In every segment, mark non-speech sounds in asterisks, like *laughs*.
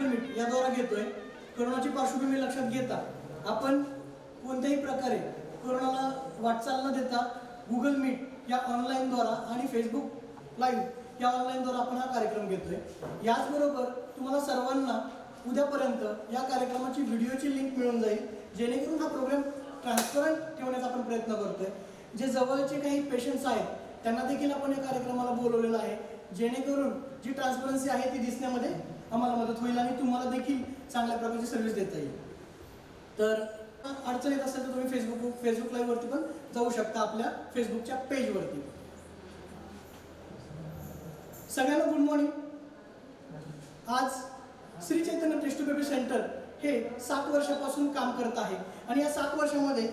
Meet याद्वारा घेतोय. कोरोनाची पार्श्वभूमी लक्षात घेता. आपण कोणत्याही प्रकारे कोरोनाला वाटचाल न देता गुगल मीट या ऑनलाईनद्वारा आणि फेसबुक लाईव्ह या ऑनलाईनद्वारा आपण हा कार्यक्रम घेतोय. याचबरोबर तुम्हाला सर्वांना उद्यापर्यंत या कार्यक्रमाची व्हिडिओची लिंक मिळून जाईल जेणेकरून हा प्रोग्राम ट्रान्सपरंट ठेवण्याचा आपण प्रयत्न करतोय. जे जवळचे काही पेशंट्स आहेत त्यांना देखील आपण या कार्यक्रमाला बोलवलेलं आहे. जेणेकरून जी ट्रान्सपरन्सी आहे ती दिसण्यामध्ये आम्हाला मदत होईल आणि तुम्हाला देखील चांगल्या प्रकारची सर्व्हिस देता येईल. तर अडचण येत असेल तर तुम्ही फेसबुक फेसबुक लाईव्हवरती पण जाऊ शकता आपल्या फेसबुकच्या पेजवरती सगळ्यांना गुड मॉर्निंग आज Shri Chaitanya test baby centre हे सात वर्षापासून काम करत आहे. आणि या सात वर्षामध्ये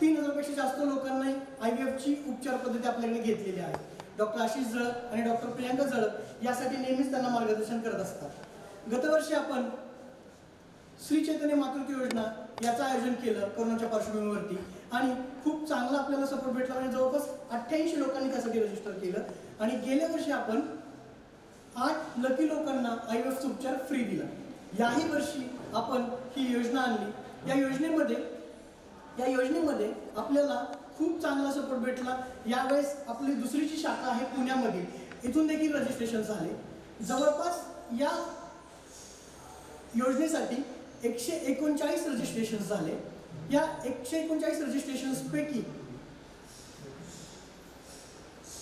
तीन हजारपेक्षा जास्त लोकांना आय व्ही एफची उपचार पद्धती आपल्याकडे घेतलेली आहे. डॉक्टर आशिष जळक आणि डॉक्टर प्रियांका जळक यासाठी नेहमीच त्यांना मार्गदर्शन करत असतात. गतवर्षी आपण श्री चैतन्य मातृत्व योजना याचं आयोजन केलं कोरोनाच्या पार्श्वभूमीवरती. आणि खूप चांगला आपल्याला सपोर्ट भेटला आणि जवळपास अठ्ठ्याऐंशी लोकांनी त्यासाठी रजिस्टर केलं. आणि गेल्या वर्षी आपण आठ लकी लोकांना आय एफचा उपचार फ्री दिला. याही वर्षी आपण ही योजना आणली. या योजनेमध्ये या योजनेमध्ये आपल्याला खूप चांगला सपोर्ट भेटला. यावेळेस आपली दुसरी जी शाखा आहे पुण्यामध्ये. इथून देखील रजिस्ट्रेशन झाले. जवळपास या योजनेसाठी एकशे एकोणचाळीस रजिस्ट्रेशन झाले. या एकशे एकोणचाळीस रजिस्ट्रेशन्सपैकी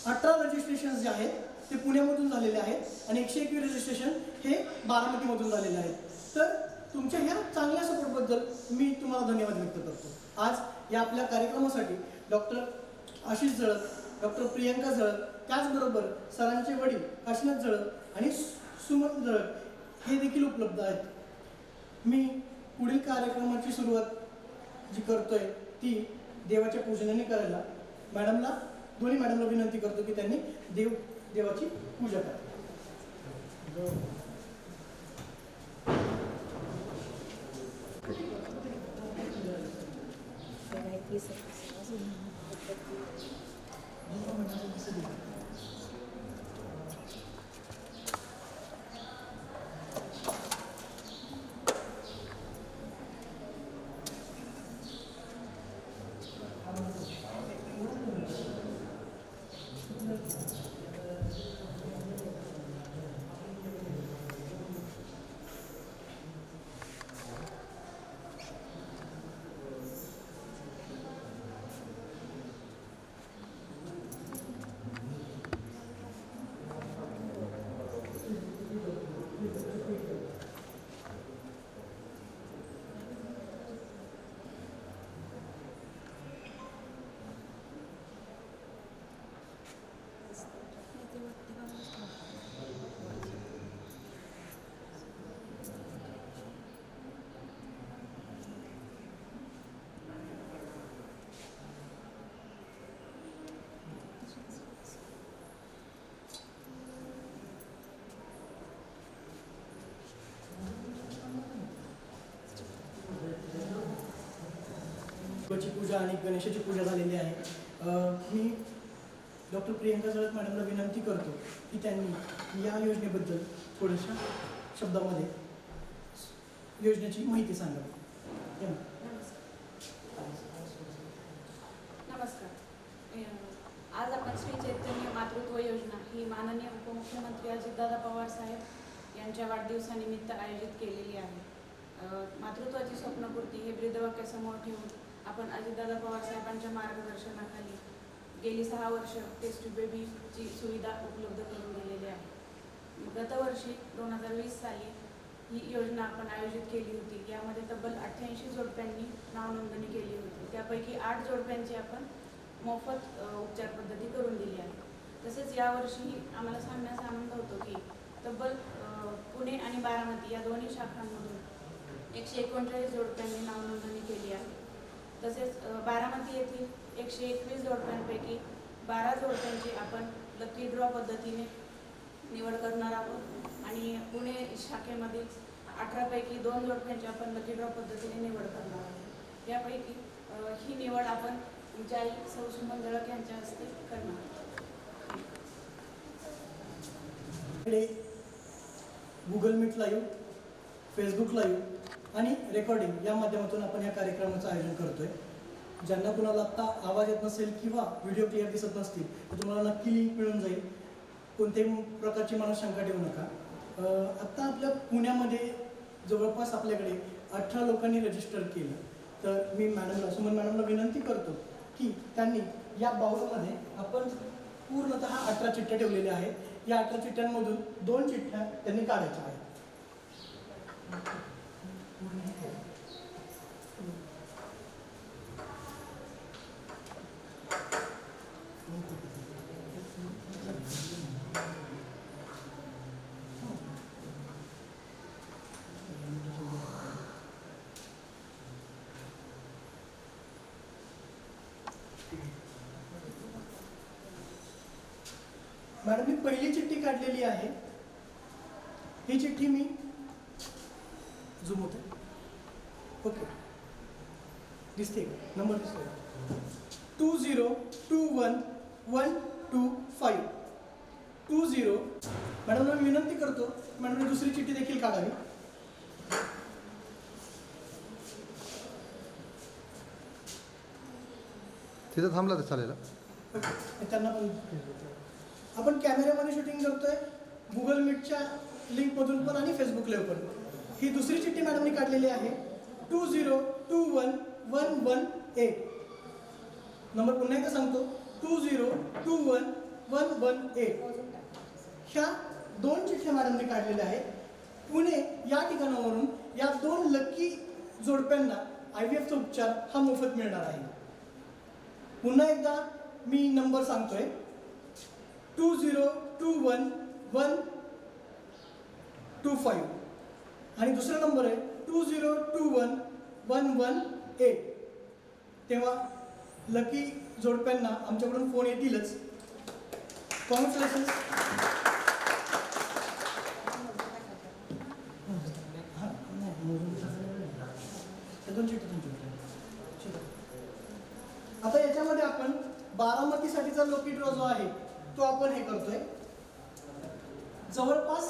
अठरा रजिस्ट्रेशन जे आहेत ते पुण्यामधून झालेले आहेत आणि एकशे एकवीस रजिस्ट्रेशन हे बारामतीमधून झालेले आहेत. तर तुमच्या ह्या चांगल्या सपोर्टबद्दल मी तुम्हाला धन्यवाद व्यक्त करतो. आज या आपल्या कार्यक्रमासाठी डॉक्टर आशिष जळक डॉक्टर प्रियंका जळक त्याचबरोबर सरांचे वडील काशीनाथ जळक आणि सु- सुमन जळक हे देखील उपलब्ध आहेत. मी पुढील कार्यक्रमाची सुरुवात जी करतोय ती देवाच्या पूजनाने करायला मॅडमला दोन्ही मॅडमला विनंती करतो की त्यांनी देव देवाची पूजा करा. 이 사람을 찾아보겠습니다. देवाची पूजा आणि गणेशाची पूजा झालेली आहे. मी डॉक्टर प्रियंका जळक मॅडमला विनंती करतो की त्यांनी या योजनेबद्दल थोड्याशा शब्दामध्ये योजनेची माहिती सांगावी. नमस्कार. आज आपण श्री चैतन्य मातृत्व योजना ही माननीय उपमुख्यमंत्री अजितदादा पवार साहेब यांच्या वाढदिवसानिमित्त आयोजित केलेली आहे. मातृत्वाची स्वप्नपूर्ती हे ब्रीदवाक्यासमोर ठेवून आपण अजितदादा पवार साहेबांच्या मार्गदर्शनाखाली गेली सहा वर्ष टेस्ट बेबीची सुविधा उपलब्ध करून दिलेली आहे. गतवर्षी दोन हजार वीस साली ही योजना आपण आयोजित केली होती. यामध्ये तब्बल अठ्ठ्याऐंशी जोडप्यांनी नावनोंदणी केली होती. त्यापैकी आठ जोडप्यांची आपण मोफत उपचार पद्धती करून दिली आहे. तसेच यावर्षी आम्हाला सांगण्याचा आनंद होतो की तब्बल पुणे आणि बारामती या दोन्ही शाखांमधून एकशे एकोणचाळीस जोडप्यांनी नावनोंदणी केली आहे. तसेच बारामती येथील एकशे एकवीस जोडप्यांपैकी बारा जोडप्यांची आपण लकी ड्रॉ पद्धतीने निवड करणार आहोत. आणि पुणे शाखेमधील अठरापैकी दोन जोडप्यांची आपण लकी ड्रॉ पद्धतीने निवड करणार आहोत. यापैकी ही निवड आपण जाई आई सौ सुमन जळक यांच्या हस्ते करणार आहोत. Google Meet live Facebook live आणि रेकॉर्डिंग या माध्यमातून आपण या कार्यक्रमाचं आयोजन करतोय. ज्यांना कुणाला आत्ता आवाज येत नसेल किंवा व्हिडिओ क्लिअर दिसत नसतील तर तुम्हाला नक्की लिंक मिळून जाईल. कोणत्याही प्रकारची मला शंका ठेवू नका. आत्ता आपल्या पुण्यामध्ये जवळपास आपल्याकडे अठरा लोकांनी रजिस्टर केलं. तर मी मॅडमला सुमन मॅडमला विनंती करतो की त्यांनी या बाउलमध्ये आपण पूर्णतः अठरा चिठ्ठ्या ठेवलेल्या आहेत. या अठरा चिठ्ठ्यांमधून दोन चिठ्ठ्या त्यांनी काढायच्या आहेत. मॅडम मी पहिली चिठ्ठी काढलेली आहे. ही चिठ्ठी मी जुमवते ओके. दिसते नंबर दिसतोय two zero two one one two five two zero मॅडमला मी विनंती करतो मॅडमने दुसरी चिठ्ठी देखील काढावी. तिथं थांबला तर चालेल त्यांना पण आपण कॅमेऱ्यामध्ये शूटिंग करतोय गुगल मीटच्या लिंकमधून पण आणि फेसबुक लाईव्ह पण. ही दुसरी चिठ्ठी मॅडमनी काढलेली आहे. Two zero two one one one eight. Number पुन्हा एकदा सांगतो. Two zero two one one one eight. ह्या दोन चिठ्ठ्या मॅडमने काढलेल्या आहेत. पुणे या ठिकाणावरून या दोन लकी जोडप्यांना आय व्ही एफचा उपचार हा मोफत मिळणार आहे. पुन्हा एकदा मी नंबर सांगतोय. Two zero two one one two five. आणि दुसरा नंबर आहे two zero two one one one eight तेव्हा लकी जोडप्यांना आमच्याकडून फोन येतीलच. कॉन्ग्रॅच्युलेशन्स आता याच्यामध्ये आपण बारामतीसाठीचा लोकी ड्रॉ जो आहे तो आपण हे करतोय. जवळपास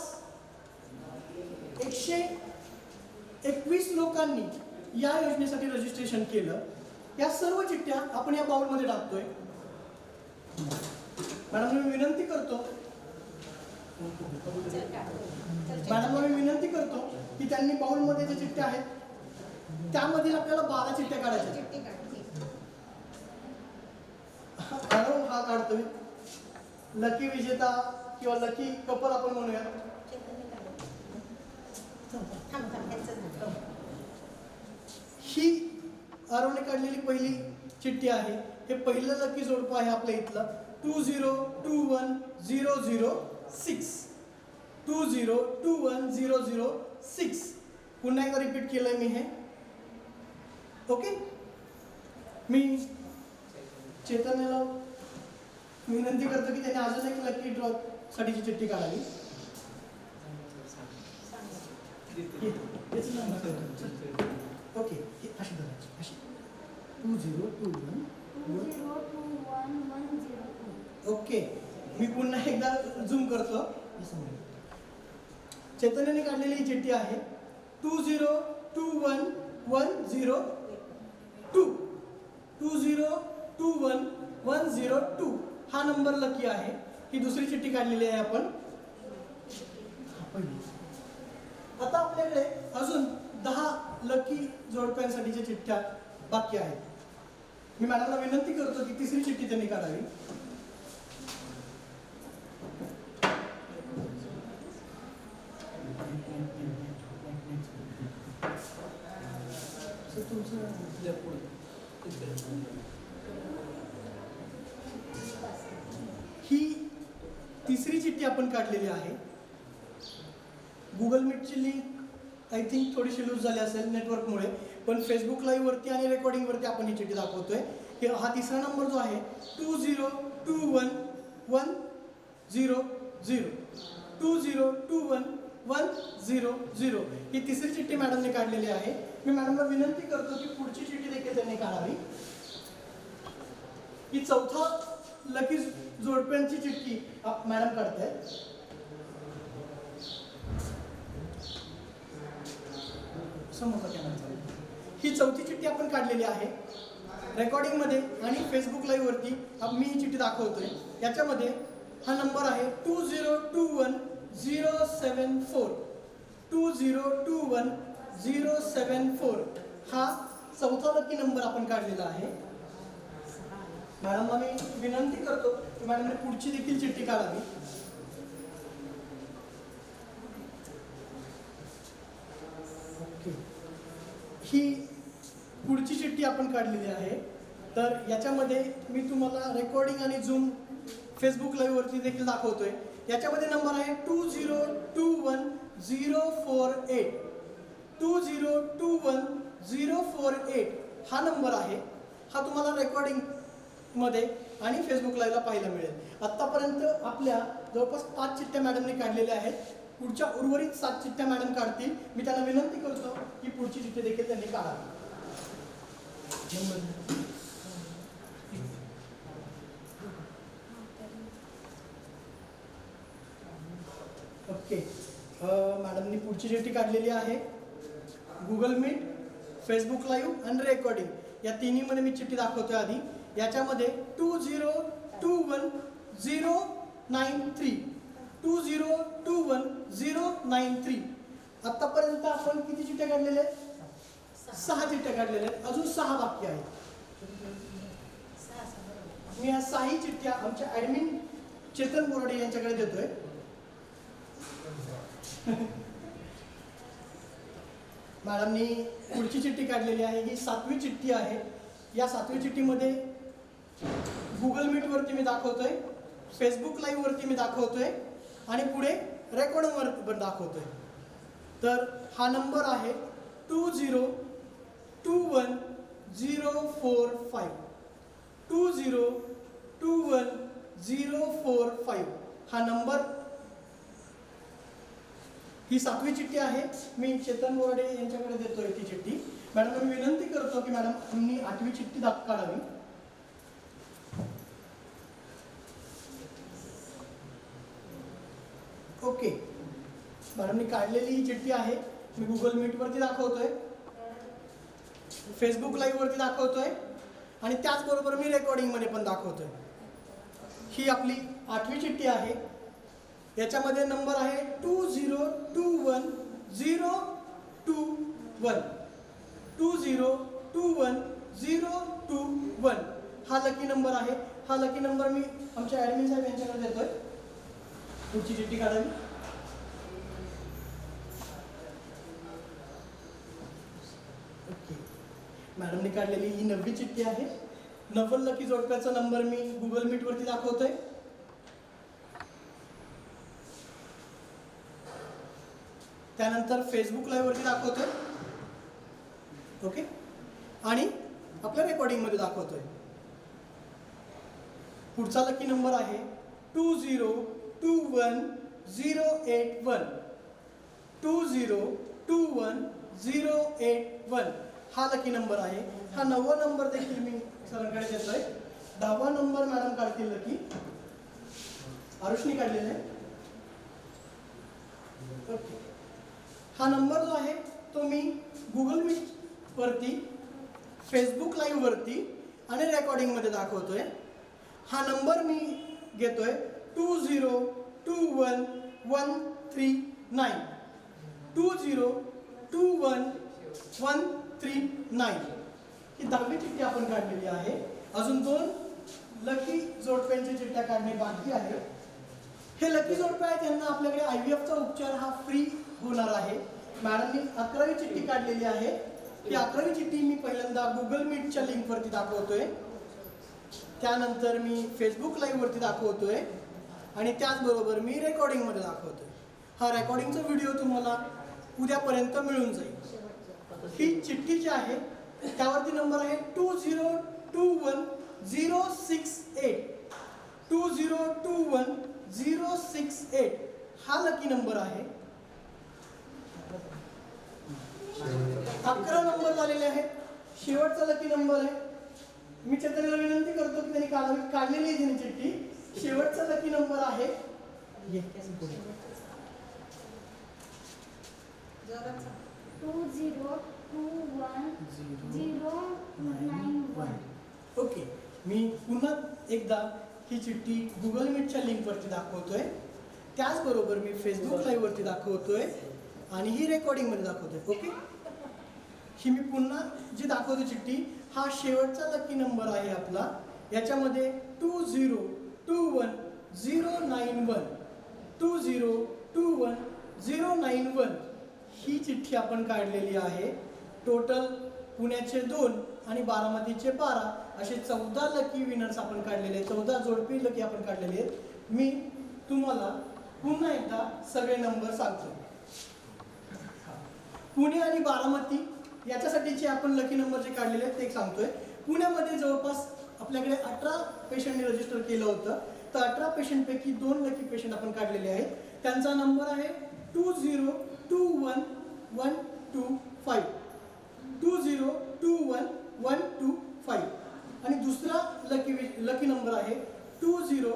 एकशे एकवीस लोकांनी या योजनेसाठी रजिस्ट्रेशन केलं. या सर्व चिठ्ठ्या आपण या बाउलमध्ये टाकतोय. मॅडम मी विनंती करतो. मॅडमला मी विनंती करतो की त्यांनी बाउलमध्ये जे चिठ्ठ्या आहेत त्यामधील आपल्याला बारा चिठ्ठ्या काढायच्या आहेत. हॅलो हा काढतोय लकी विजेता किंवा लकी कपल आपण म्हणूया ही आरवने काढलेली पहिली चिठ्ठी आहे हे पहिलं लकी जोडपं आहे आपल्या इथलं two zero two one zero zero six two zero two one zero zero six पुन्हा एकदा रिपीट केलंय मी हे ओके मी चेतनला विनंती करतो की त्याने अजून एक लकी ड्रॉ साठीची चिठ्ठी काढावी हे- ओके हे अशी धरायची अशी. Two zero two one. Okay मी पुन्हा एकदा झूम करतो. चैतन्याने काढलेली ही चिठ्ठी आहे. Two zero two one one zero two. Two zero two one one zero two. हा नंबर लकी आहे. ही दुसरी चिठ्ठी काढलेली आहे आपण. आता आपल्याकडे अजून दहा लकी जोडप्यांसाठीच्या चिठ्ठ्या बाकी आहेत. मी मॅडमला विनंती करतो की तिसरी चिठ्ठी त्यांनी काढावी. सर, तुमचं ही तिसरी चिठ्ठी आपण काढलेली आहे. गुगल मीटची लिंक आय थिंक थोडीशी लूज झाली असेल नेटवर्कमुळे पण फेसबुक लाईव्हवरती आणि रेकॉर्डिंगवरती आपण ही चिठ्ठी दाखवतोय. हा तिसरा नंबर जो आहे two zero two one one zero zero two zero two one one zero zero ही तिसरी चिठ्ठी मॅडमने काढलेली आहे. मी मॅडमला विनंती करतो की पुढची चिठ्ठी देखील त्यांनी काढावी. ही चौथा लकी जोडप्यांची चिठ्ठी आप- मॅडम काढतायत. समोरचा कॅमेरा चालू ही चौथी चिठ्ठी आपण काढलेली आहे. रेकॉर्डिंगमध्ये आणि फेसबुक लाईव्हवरती मी ही चिठ्ठी दाखवतोय. याच्यामध्ये हा नंबर आहे two zero two one zero seven four two zero two one zero seven four हा चौथा लकी नंबर आपण काढलेला आहे. मॅडमला मी विनंती करतो की मॅडमने पुढची देखील चिठ्ठी काढावी. ही पुढची चिठ्ठी आपण काढलेली आहे. तर याच्यामध्ये मी तुम्हाला रेकॉर्डिंग आणि झूम फेसबुक लाईव्हवरती देखील दाखवतोय. याच्यामध्ये नंबर आहे two zero two one zero four eight two zero two one zero four eight हा नंबर आहे. हा तुम्हाला रेकॉर्डिंगमध्ये आणि फेसबुक लाईव्हला पाहायला मिळेल. आत्तापर्यंत आपल्या जवळपास पाच चिठ्ठ्या मॅडमने काढलेल्या आहेत. पुढच्या उर्वरित सात चिठ्ठ्या मॅडम काढतील. मी त्यांना विनंती करतो की पुढची चिठ्ठी देखील त्यांनी काढावी. ओके. मॅडमनी पुढची चिठ्ठी काढलेली आहे. गुगल मीट फेसबुक लाईव्ह आणि रेकॉर्डिंग या तिन्हीमध्ये मी चिठ्ठी दाखवतोय आधी. याच्यामध्ये two zero two one zero nine three two zero two one zero nine three. आत्तापर्यंत आपण किती चिठ्ठ्या काढलेल्या आहेत? सहा चिठ्ठ्या काढलेल्या आहेत. अजून सहा बाकी आहेत. मी ह्या सहाही चिठ्ठ्या आमच्या ॲडमिन चेतन बोराडे यांच्याकडे देतोय. *laughs* मॅडमनी पुढची चिठ्ठी काढलेली आहे. ही सातवी चिठ्ठी आहे. या सातवी चिठ्ठीमध्ये गुगल मीटवरती मी दाखवतोय. फेसबुक लाईव्हवरती मी दाखवतोय. आणि पुढे रेकॉर्डवर पण दाखवतोय. तर हा नंबर आहे two zero two one zero four five two zero two one zero four five हा नंबर ही सातवी चिठ्ठी आहे. मी चेतन बोर्डे यांच्याकडे देतोय ती चिठ्ठी. मॅडम मी विनंती करतो की मॅडम तुम्ही आठवी चिठ्ठी दाख काढावी ओके मॅडमनी काढलेली ही चिठ्ठी आहे. मी गुगल मीटवरती दाखवतोय. फेसबुक लाईव्हवरती दाखवतोय. आणि त्याचबरोबर मी रेकॉर्डिंगमध्ये पण दाखवतोय. ही आपली आठवी चिठ्ठी आहे. याच्यामध्ये नंबर आहे two zero two one zero two one two zero two one zero two one हा लकी नंबर आहे. हा लकी नंबर मी आमच्या ॲडमिन साहेब यांच्याकडे देतोय. पुढची चिठ्ठी काढावी ओके मॅडमने काढलेली ही नववी चिठ्ठी आहे. नवल लकी जोडप्याचा नंबर मी गुगल मीटवरती दाखवतोय. त्यानंतर फेसबुक लाईव्हवरती दाखवतोय. ओके आणि आपल्या रेकॉर्डिंगमध्ये दाखवतोय. पुढचा लकी नंबर आहे two zero two one zero eight one two zero two one zero eight one हा लकी नंबर आहे. हा नववा नंबर देखील मी सरांकडे देतोय. दहावा नंबर मॅडम काढतील लकी आरुषनी काढलेला आहे. ओके हा नंबर जो आहे तो मी गुगल मीटवरती फेसबुक लाईव्हवरती आणि रेकॉर्डिंगमध्ये दाखवतोय. हा नंबर मी घेतोय two zero two one one three nine two zero two one one three nine ही दहावी चिठ्ठी आपण काढलेली आहे. अजून दोन लकी जोडप्यांची चिठ्ठ्या काढणे बाकी आहे. हे लकी जोडपे आहेत त्यांना आपल्याकडे आय व्ही एफचा उपचार हा फ्री होणार आहे. मॅडमनी अकरावी चिठ्ठी काढलेली आहे. ती अकरावी चिठ्ठी मी पहिल्यांदा गुगल मीटच्या लिंकवरती दाखवतोय. त्यानंतर मी फेसबुक लाईव्हवरती दाखवतोय. आणि त्याचबरोबर मी रेकॉर्डिंगमध्ये दाखवतोय. हा रेकॉर्डिंगचा व्हिडिओ तुम्हाला उद्यापर्यंत मिळून जाईल. ही चिठ्ठी जी आहे त्यावरती नंबर आहे two zero two one zero six eight two zero two one zero six eight हा लकी नंबर आहे. अकरा नंबर झालेले आहेत. शेवटचा लकी नंबर आहे. मी चैतन्याला विनंती करतो की त्यांनी काढावी काढलेली आहे चिठ्ठी. शेवटचा लकी नंबर आहे. ये, two zero two one zero nine one. Okay मी पुन्हा एकदा ही चिठ्ठी गुगल मीटच्या लिंकवरती दाखवतोय. त्याचबरोबर मी फेसबुक लाईव्हवरती दाखवतोय आणि ही रेकॉर्डिंगमध्ये दाखवतोय ओके? ही मी पुन्हा जी दाखवतो चिठ्ठी हा शेवटचा लकी नंबर आहे आपला. याच्यामध्ये two zero two one zero nine one. Two zero two one zero nine one. ही चिठ्ठी आपण काढलेली आहे. टोटल पुण्याचे दोन आणि बारामतीचे बारा असे चौदा लकी विनर्स आपण काढलेले आहेत. चौदा जोडपी लकी आपण काढलेले आहेत. मी तुम्हाला पुन्हा एकदा सगळे नंबर सांगतो. पुणे आणि बारामती याच्यासाठी जे आपण लकी नंबर जे काढलेले आहेत ते एक सांगतोय. पुण्यामध्ये जवळपास आपल्याकडे अठरा पेशंटने रजिस्टर केलं होतं. तर अठरा पेशंटपैकी दोन लकी पेशंट आपण काढलेले आहेत. त्यांचा नंबर आहे two zero two one one two five two zero two one one two five आणि दुसरा लकी लकी नंबर आहे two zero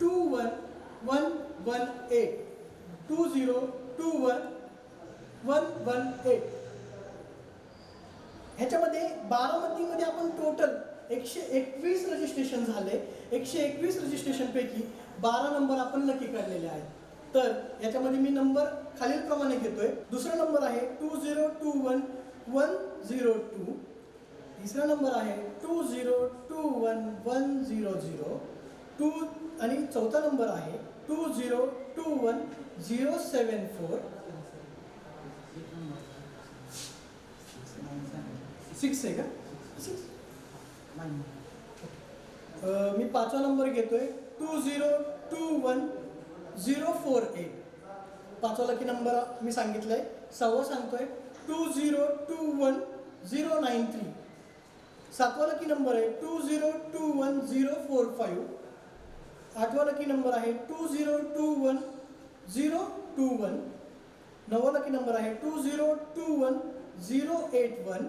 two one one one eight two zero two one one one eight ह्याच्यामध्ये बारामतीमध्ये आपण total एकशे एकवीस registration झाले. एकशे एकवीस रजिस्ट्रेशनपैकी बारा नंबर आपण नक्की काढलेले आहेत. तर याच्यामध्ये मी नंबर खालीलप्रमाणे घेतोय. दुसरा नंबर आहे two zero two one one zero two तिसरा नंबर आहे two zero two one one zero zero two आणि चौथा नंबर आहे two zero two one zero seven four six आहे का? सिक्स मी पाचवा नंबर घेतोय. Two zero two one zero four eight पाचवा लकी नंबर मी सांगितलंय. सहावा सांगतोय. Two zero two one zero nine three. सातवा लकी नंबर आहे? Two zero two one zero four five. आठवा लकी नंबर आहे? Two zero two one zero two one. नववा लकी नंबर आहे? Two zero two one zero eight one.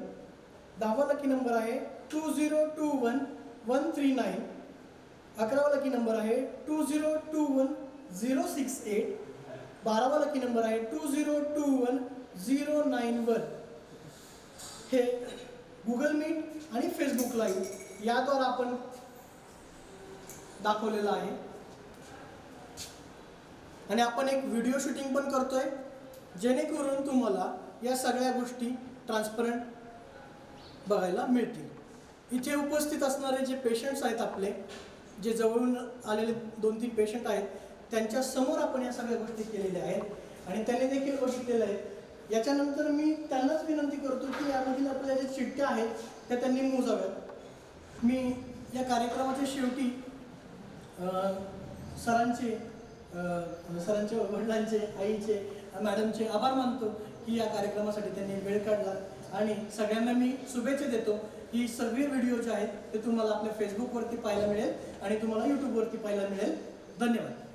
दहावा lucky number आहे? Two zero two one one three nine. अकरावा lucky number आहे? Two zero two one zero six eight बारावा lucky number आहे two zero two one zero nine one. हे Google meet आणि Facebook live याद्वारे आपण दाखवलेलं आहे. आणि आपण एक व्हिडिओ शूटिंग पण करतोय जेणेकरून तुम्हाला या सगळ्या गोष्टी ट्रान्सपरंट बघायला मिळतील. इथे उपस्थित असणारे जे पेशंट्स आहेत आपले जे जवळून आलेले दोन तीन पेशंट आहेत त्यांच्यासमोर आपण या सगळ्या गोष्टी केलेल्या आहेत आणि त्यांनी देखील बघितलेलं आहे. याच्यानंतर मी त्यांनाच विनंती करतो की यामधील आपल्या ज्या चिठ्ठ्या आहेत त्या त्यांनी मोजाव्यात. मी या कार्यक्रमाच्या शेवटी सरांचे सरांचे वडिलांचे आईचे मॅडमचे आभार मानतो की या कार्यक्रमासाठी त्यांनी वेळ काढला. आणि सगळ्यांना मी शुभेच्छा देतो की सगळे व्हिडिओ जे आहेत ते तुम्हाला आपल्या फेसबुकवरती पाहायला मिळेल आणि तुम्हाला यूट्यूबवरती पाहायला मिळेल. धन्यवाद.